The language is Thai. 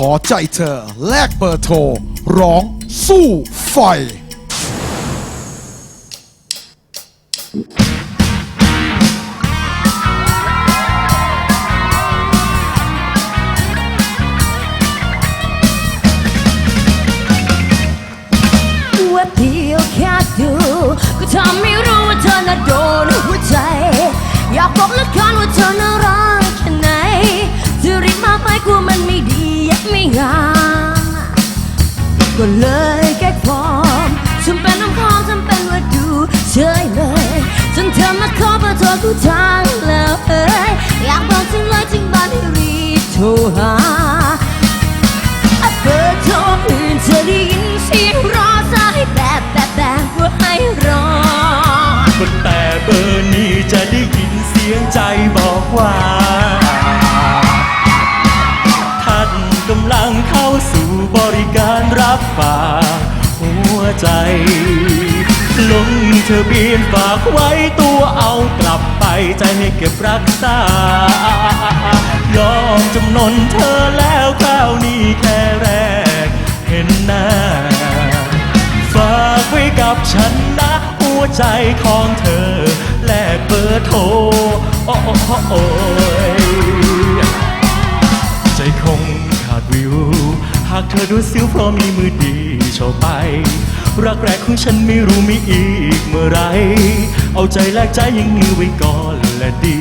ขอใจเธอ แลกเบอร์โทร ร้องสู้ไฟ ว่าเดียวแค่ดูก็ทำให้รู้ว่าเธอน่ะโดนหัวใจ อยากบอกเหละกันว่าเธอน่ารัก ก็เลยแก้ฟอร์มฉันเป็นน้ำพองทำเป็นว่าดูเฉยเลยจนเธอมาขอเบอร์โทรกูทางแล้วเอ้ยอยากบอกจริงเลยจริงบ้านให้รีบโทรหาเบอร์โทรอื่นจะได้ยินเสียงรอสายแบบแบบแบบว่าให้รอคนแต่เบอร์นี้จะได้ยินเสียงใจบอกว่า ฝากหัวใจลงทะเบีนฝากไว้ตัวเอากลับไปใจให้เก็บรักษายอมจำนนเธอแล้วคราวนี้แค่แรกเห็นหน้า ฝากไว้กับฉันนะหัวใจของเธอ แลกเบอร์โทรโอ้โอ้ยใธอดูสิวเพราะมีมือดีโชว์ไป รักแรกของฉันไม่รู้มีอีกเมื่อไร เอาใจแลกใจยังมือไว้ก่อนและดี